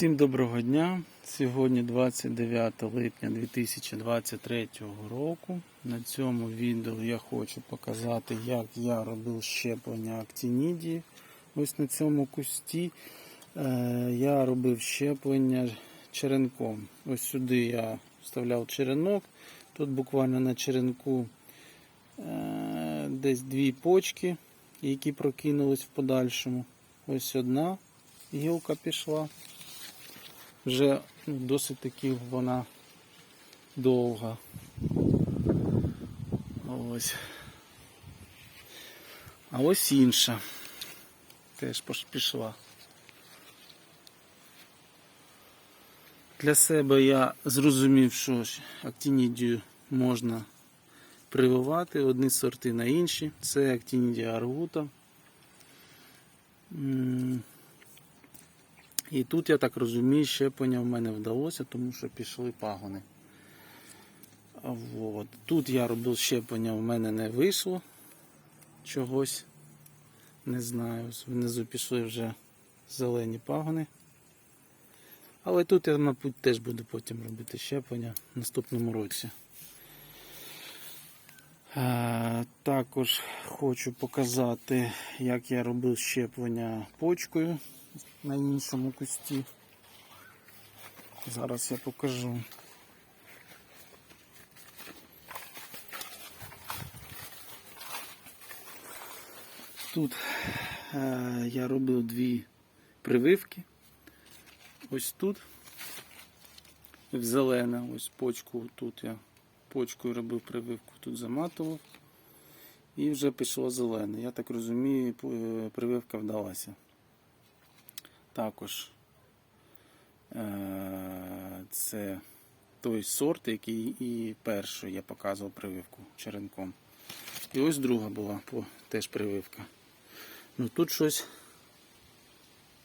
Всім доброго дня. Сьогодні 29 липня 2023 року. На цьому відео я хочу показати, як я робив щеплення актинідії. Ось на цьому кусті е, я робив щеплення черенком. Ось сюди я вставляв черенок. Тут буквально на черенку е, десь дві почки, які прокинулись в подальшому. Ось одна гілка пішла вже ну, досить таки вона довга. Ось. А ось інша. Теж пішла. Для себе я зрозумів, що ж актинідію можна прививати одні сорти на інші. Це актинідія аргута. І тут, я так розумію, щеплення в мене вдалося, тому що пішли пагони. А Вот. Тут я робив щеплення, в мене не вийшло чогось. Не знаю. Внизу пішли вже зелені пагони. Але тут я, мабуть, теж буду потім робити щеплення в наступному році. Е, Також хочу показати, як я робив щеплення почкою на іншому кусті. Зараз я покажу. Тут е, я робив дві прививки. Ось тут. В зелене, ось почку тут я почкою робив прививку, тут заматував. І вже пішло зелене. Я так розумію, прививка вдалася. Також е, це той сорт, який і перший я показував прививку черенком. І ось друга була теж прививка. Ну тут щось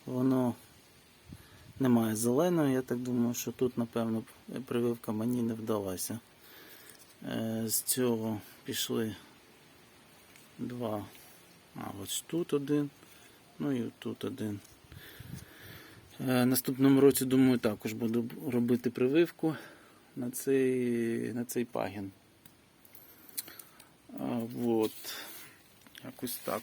воно немає зеленого, я так думаю, що тут, напевно, прививка мені не вдалася. Е, з цього пішли два. А ось тут один, ну і тут один. Е, Наступному році, думаю, також буду робити прививку на цей, на цей пагін. А, вот. Якось так.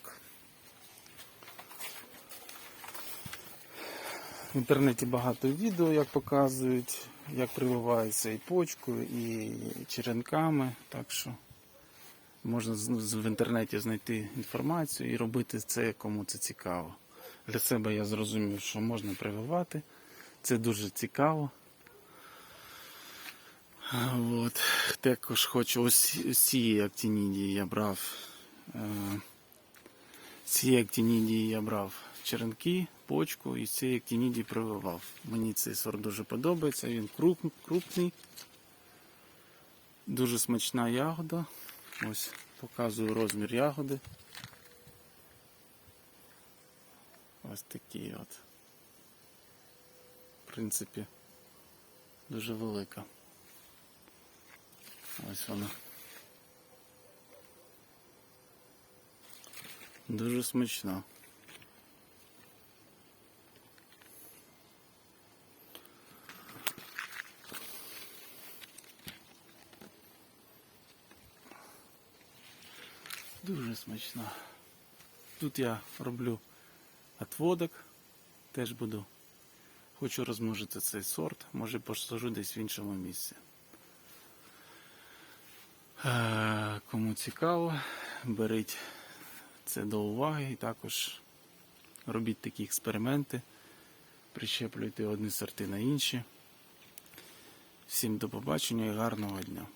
В інтернеті багато відео, як показують, як прививається і почкою, і черенками. Так що можна в інтернеті знайти інформацію і робити це, кому це цікаво. Для себе я зрозумів, що можна прививати. Це дуже цікаво. От. Також хочу ось цієї актинідії я брав. е, цієї актинідії я брав черенки, почку і цієї актинідії прививав. Мені цей сорт дуже подобається, він круп- крупний, дуже смачна ягода. Ось показую розмір ягоди. Ось такі от. В принципі, дуже велика. Ось вона. Дуже смачна. Дуже смачна. Тут я роблю отводок, теж буду. Хочу розмножити цей сорт, може посажу десь в іншому місці. Е, Кому цікаво, беріть це до уваги і також робіть такі експерименти, прищеплюйте одні сорти на інші. Всім до побачення і гарного дня!